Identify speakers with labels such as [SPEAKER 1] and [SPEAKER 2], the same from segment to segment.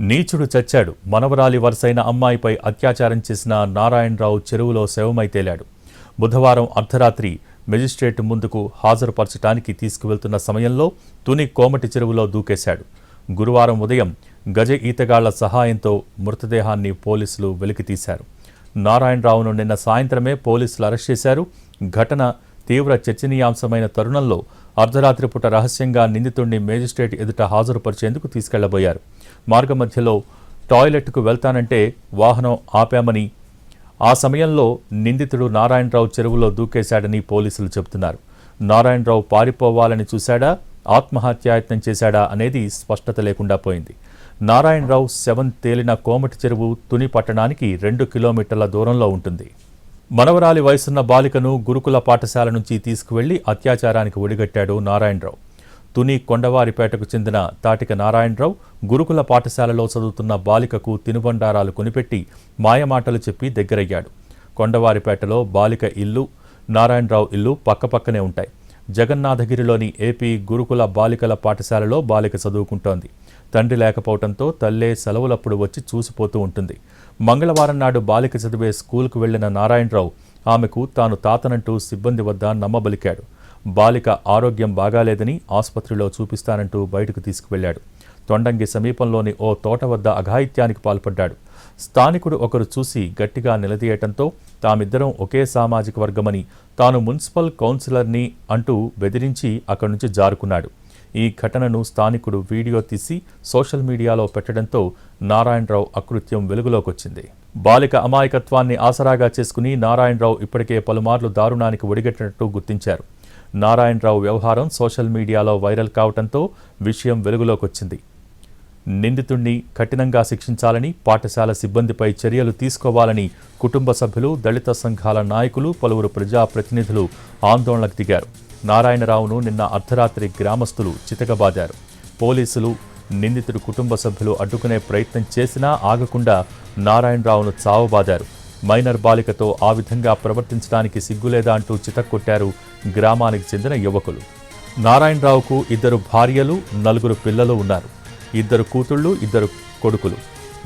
[SPEAKER 1] నీచుడు చచ్చాడు. మనవరాలి వరుసైన అమ్మాయిపై అత్యాచారం చేసిన నారాయణరావు చెరువులో శవమై తేలాడు. బుధవారం అర్ధరాత్రి మెజిస్ట్రేట్ ముందుకు హాజరుపరచడానికి తీసుకువెళ్తున్న సమయంలో తుని కోమటి చెరువులో దూకేశాడు. గురువారం ఉదయం గజ ఈతగాళ్ళ సహాయంతో మృతదేహాన్ని పోలీసులు వెలికితీశారు నారాయణరావును నిన్న సాయంత్రమే పోలీసులు అరెస్ట్ చేశారు. ఘటన తీవ్ర చర్చనీయాంశమైన తరుణంలో అర్ధరాత్రి పూట రహస్యంగా నిందితుడిని మేజిస్ట్రేట్ ఎదుట హాజరుపరిచేందుకు తీసుకెళ్ళబోయారు. మార్గమధ్యలో టాయిలెట్కు వెళ్తానంటే వాహనం ఆపామని ఆ సమయంలో నిందితుడు నారాయణరావు చెరువులో దూకేశాడని పోలీసులు చెబుతున్నారు. నారాయణరావు పారిపోవాలని చూశాడా? ఆత్మహత్యాయత్నం చేశాడా అనేది స్పష్టత లేకుండా పోయింది. నారాయణరావు శవం తేలిన కోమటి చెరువు తుని పట్టణానికి రెండు కిలోమీటర్ల దూరంలో ఉంటుంది. మనవరాలి వయసున్న బాలికను గురుకుల పాఠశాల నుంచి తీసుకువెళ్ళి అత్యాచారానికి ఒడిగట్టాడు నారాయణరావు. తుని కొండవారిపేటకు చెందిన తాటిక నారాయణరావు గురుకుల పాఠశాలలో చదువుతున్న బాలికకు తినుబండారాలు కొనిపెట్టి మాయమాటలు చెప్పి దగ్గరయ్యాడు. కొండవారిపేటలో బాలిక ఇల్లు నారాయణరావు ఇల్లు పక్కపక్కనే ఉంటాయి. జగన్నాథగిరిలోని ఏపీ గురుకుల బాలికల పాఠశాలలో బాలిక చదువుకుంటోంది. తండ్రి లేకపోవడంతో తల్లే సెలవులప్పుడు వచ్చి చూసిపోతూ ఉంటుంది. మంగళవారం నాడు బాలిక చదివే స్కూల్కు వెళ్ళిన నారాయణరావు ఆమెకు తాను తాతనంటూ సిబ్బంది వద్ద నమ్మబలికాడు. బాలిక ఆరోగ్యం బాగాలేదని ఆసుపత్రిలో చూపిస్తానంటూ బయటకు తీసుకువెళ్ళాడు తొండంగి సమీపంలోని ఓ తోట వద్ద అఘాయిత్యానికి పాల్పడ్డాడు. స్థానికుడు ఒకరు చూసి గట్టిగా నిలదీయటంతో తామిద్దరం ఒకే సామాజిక వర్గమని తాను మున్సిపల్ కౌన్సిలర్ని అంటూ బెదిరించి అక్కడి నుంచి జారుకున్నాడు. ఈ ఘటనను స్థానికుడు వీడియో తీసి సోషల్ మీడియాలో పెట్టడంతో నారాయణరావు అకృత్యం వెలుగులోకొచ్చింది. బాలిక అమాయకత్వాన్ని ఆసరాగా చేసుకుని నారాయణరావు ఇప్పటికే పలుమార్లు దారుణానికి ఒడిగట్టినట్టు గుర్తించారు. నారాయణరావు వ్యవహారం సోషల్ మీడియాలో వైరల్ కావడంతో విషయం వెలుగులోకొచ్చింది. నిందితుణ్ణి కఠినంగా శిక్షించాలని పాఠశాల సిబ్బందిపై చర్యలు తీసుకోవాలని కుటుంబ సభ్యులు దళిత సంఘాల నాయకులు పలువురు ప్రజాప్రతినిధులు ఆందోళనకు దిగారు. నారాయణరావును నిన్న అర్ధరాత్రి గ్రామస్తులు చితకబాదారు. పోలీసులు నిందితుడు కుటుంబ సభ్యులు అడ్డుకునే ప్రయత్నం చేసినా ఆగకుండా నారాయణరావును చావబాదారు. మైనర్ బాలికతో ఆ విధంగా ప్రవర్తించడానికి సిగ్గులేదా అంటూ చితక్కొట్టారు గ్రామానికి చెందిన యువకులు. నారాయణరావుకు ఇద్దరు భార్యలు నలుగురు పిల్లలు ఉన్నారు. ఇద్దరు కూతుళ్ళు ఇద్దరు కొడుకులు.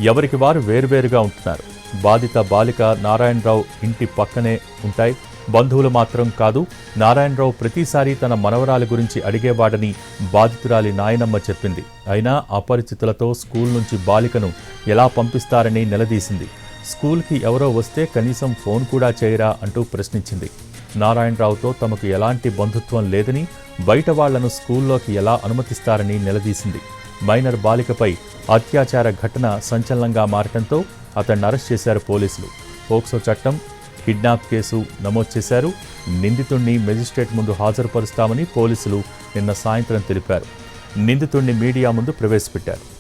[SPEAKER 1] ఎవరికి వారు వేరువేరుగా ఉంటున్నారు. బాధిత బాలిక నారాయణరావు ఇంటి పక్కనే ఉంటాయి. బంధువులు మాత్రం కాదు నారాయణరావు ప్రతిసారి తన మనవరాలి గురించి అడిగేవాడని బాధితురాలి నాయనమ్మ చెప్పింది. అయినా అపరిచితులతో స్కూల్ నుంచి బాలికను ఎలా పంపిస్తారని నిలదీసింది. స్కూల్కి ఎవరో వస్తే కనీసం ఫోన్ కూడా చేయరా అంటూ ప్రశ్నించింది. నారాయణరావుతో తమకు ఎలాంటి బంధుత్వం లేదని బయట వాళ్ళను స్కూల్లోకి ఎలా అనుమతిస్తారని నిలదీసింది. మైనర్ బాలికపై అత్యాచార ఘటన సంచలనంగా మారటంతో అతన్ని అరెస్ట్ చేశారు పోలీసులు. పోక్సో చట్టం కిడ్నాప్ కేసు నమోదు చేశారు. నిందితుణ్ణి మెజిస్ట్రేట్ ముందు హాజరుపరుస్తామని పోలీసులు నిన్న సాయంత్రం తెలిపారు. నిందితుణ్ణి మీడియా ముందు ప్రవేశపెట్టారు.